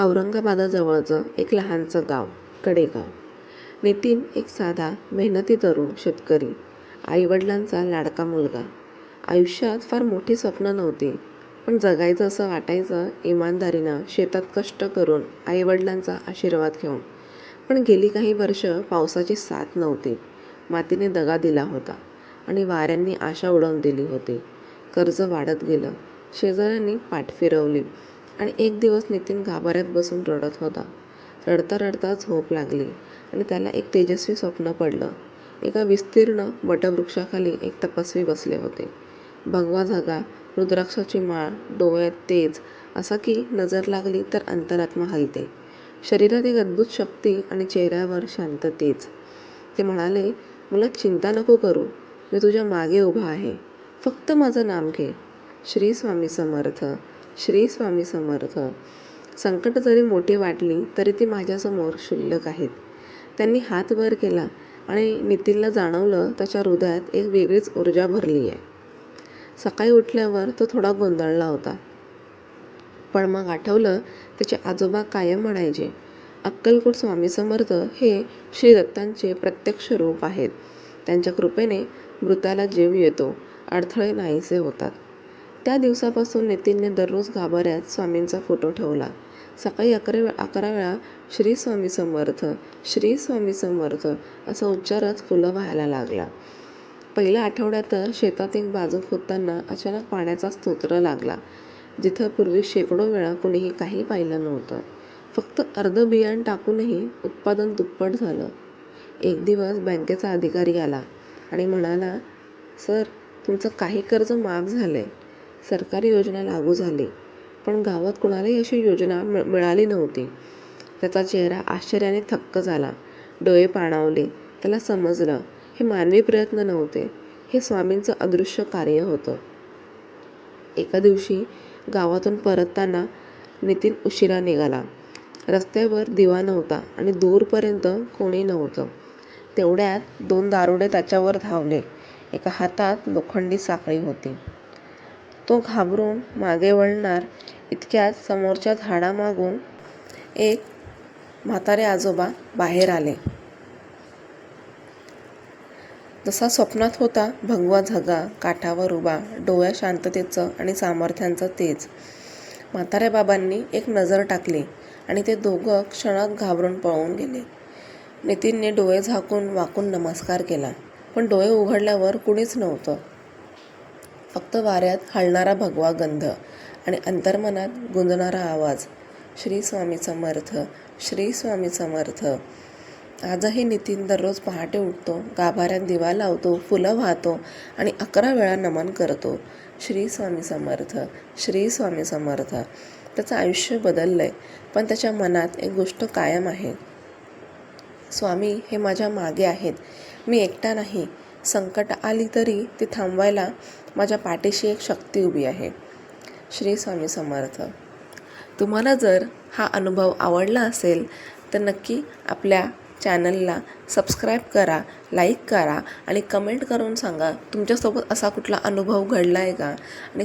औरंगाबादाजवळचं एक लहानसं गाव कडेगाव. नितीन एक साधा मेहनती तरुण शेतकरी. आईवडिलांचा लाडका मुलगा. आयुष्यात फार मोठी स्वप्न नव्हती पण जगायचं असं वाटायचं इमानदारीनं शेतात कष्ट करून आईवडिलांचा आशीर्वाद घेऊन. पण गेली काही वर्ष पावसाची साथ नव्हती. मातीने दगा दिला होता आणि वाऱ्यांनी आशा उडवून दिली होती. कर्ज वाढत गेलं. शेजाऱ्यांनी पाठ फिरवली. आणि एक दिवस नितीन गाभाऱ्यात बसून रडत होता. रडता रडता झोप लागली आणि त्याला एक तेजस्वी स्वप्न पडलं. एका विस्तीर्ण वटवृक्षाखाली एक तपस्वी बसले होते. भगवा धागा रुद्राक्षाची माळ डोळ्यात तेज असा की नजर लागली तर अंतरात्मा हलते. शरीरात एक अद्भुत शक्ती आणि चेहऱ्यावर शांत तेज. ते म्हणाले मला चिंता नको करू. मी तुझ्या मागे उभा आहे. फक्त माझं नाम घे. श्री स्वामी समर्थ. श्री स्वामी समर्थ. संकट जरी मोठी वाटली तरी ती माझ्यासमोर क्षुल्लक आहेत. त्यांनी हात वर केला आणि नितीनला जाणवलं त्याच्या हृदयात एक वेगळीच ऊर्जा भरली आहे. सकाळी उठल्यावर तो थोडा गोंधळला होता. पण मग आठवलं त्याचे आजोबा कायम म्हणायचे अक्कलकोट स्वामी समर्थ हे श्री दत्तांचे प्रत्यक्ष रूप आहेत. त्यांच्या कृपेने मृताला जीव येतो अडथळे नाहीसे होतात. त्या दिवसापासून नितीनने दररोज गाभाऱ्यात स्वामींचा फोटो ठेवला. सकाळी अकरा वे अकरा वेळा श्री स्वामी समर्थ श्री स्वामी समर्थ असा उच्चारच फुलं व्हायला लागला. पहिल्या आठवड्यात तर शेतात एक बाजू खोदताना अचानक पाण्याचा स्तोत्र लागला. जिथं पूर्वी शेकडो वेळा कुणीही काही पाहिलं नव्हतं. फक्त अर्ध बियाण टाकूनही उत्पादन दुप्पट झालं. एक दिवस बँकेचा अधिकारी आला आणि म्हणाला सर तुमचं काही कर्ज माफ झालं आहे सरकारी योजना लागू झाली. पण गावात कुणालाही अशी योजना मि मिळाली नव्हती. त्याचा चेहरा आश्चर्याने थक्क झाला. डोळे पाणावले. त्याला समजलं हे मानवी प्रयत्न नव्हते. हे स्वामींचं अदृश्य कार्य होतं. एका दिवशी गावातून परतताना नितीन उशिरा निघाला. रस्त्यावर दिवा नव्हता आणि दूरपर्यंत कोणी नव्हतं. तेवढ्यात दोन दारुडे त्याच्यावर धावले. एका हातात लोखंडी साखळी होती. तो घाबरून मागे वळणार इतक्यात समोरच्या झाडामागून एक म्हातारे आजोबा बाहेर आले. जसा स्वप्नात होता भगवा झगा काठावर उभा डोळ्या शांततेचं आणि सामर्थ्यांचं तेज म्हाताऱ्या बाबांनी एक नजर टाकली आणि ते दोघं क्षणात घाबरून पळून गेले. नितीनने डोळे झाकून वाकून नमस्कार केला पण डोळे उघडल्यावर कुणीच नव्हतं. फक्त वाऱ्यात हलणारा भगवा गंध आणि अंतर्मनात गुंजणारा आवाज. श्री स्वामी समर्थ श्री स्वामी समर्थ. आजही नितीन दररोज पहाटे उठतो गाभाऱ्यात दिवा लावतो फुलं वाहतो आणि अकरा वेळा नमन करतो. श्री स्वामी समर्थ श्री स्वामी समर्थ. त्याचं आयुष्य बदललं आहे पण त्याच्या मनात एक गोष्ट कायम आहे. स्वामी हे माझ्या मागे आहेत. मी एकटा नाही. संकट आली तरी ती थांबवायला माझ्या पाठीशी एक शक्ती उभी आहे. श्री स्वामी समर्थ. तुम्हाला जर हा अनुभव आवडला असेल तर नक्की आपल्या चॅनलला सबस्क्राईब करा लाईक करा आणि कमेंट करून सांगा तुमच्यासोबत असा कुठला अनुभव घडला आहे का? आणि